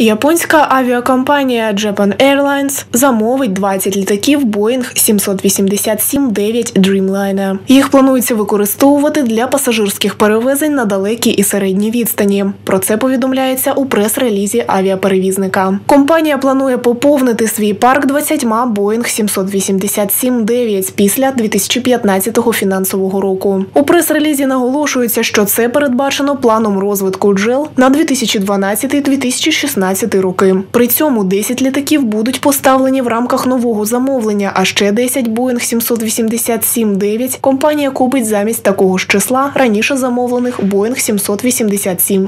Японська авіакомпанія Japan Airlines замовить 20 літаків Boeing 787-9 Dreamliner. Їх планується використовувати для пасажирських перевезень на далекі і середні відстані. Про це повідомляється у прес-релізі авіаперевізника. Компанія планує поповнити свій парк 20 Boeing 787-9 після 2015 фінансового року. У прес-релізі наголошується, що це передбачено планом розвитку JEL на 2012-2016 2017 роки. При цьому 10 літаків будуть поставлені в рамках нового замовлення, а ще 10 Boeing 787-9 компанія купить замість такого ж числа раніше замовлених Boeing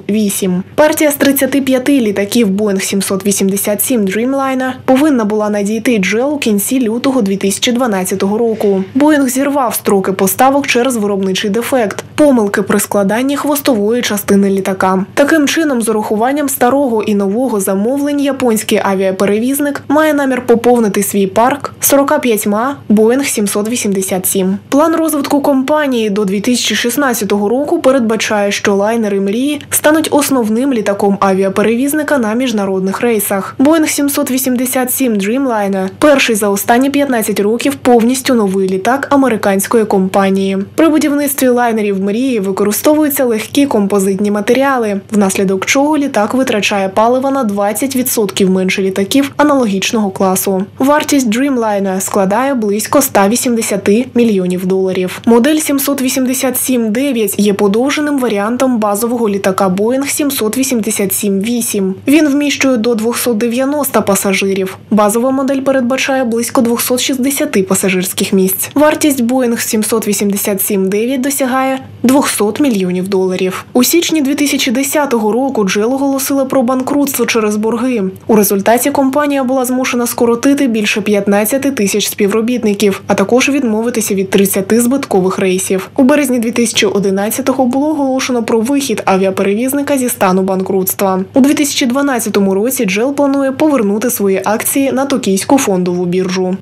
787-8. Партія з 35 літаків Boeing 787 Dreamliner повинна була надійти джел у кінці лютого 2012 року. Боїнг зірвав строки поставок через виробничий дефект, помилки при складанні хвостової частини літака. Таким чином, з урахуванням старого і нового замовлень японський авіаперевізник має намір поповнити свій парк 45 Boeing 787. План розвитку компанії до 2016 року передбачає, що лайнери мрії стануть основним літаком авіаперевізника на міжнародних рейсах. Boeing 787 Dreamliner – перший за останні 15 років повністю новий літак американської компанії. При будівництві лайнерів мрії використовуються легкі композитні матеріали, внаслідок чого літак витрачає палива на 20% менше літаків аналогічного класу. Вартість Dreamliner складає близько 180 мільйонів доларів. Модель 787-9 є подовженим варіантом базового літака Boeing 787-8. Він вміщує до 290 пасажирів. Базова модель передбачає близько 260 пасажирських місць. Вартість Boeing 787-9 досягає 200 мільйонів доларів. У січні 2010 року Джел оголосила про банкрутство через борги. У результаті компанія була змушена скоротити більше 15 тисяч співробітників, а також відмовитися від 30 збиткових рейсів. У березні 2011-го було оголошено про вихід авіаперевізника зі стану банкрутства. У 2012 році Джел планує повернути свої акції на токійську фондову біржу.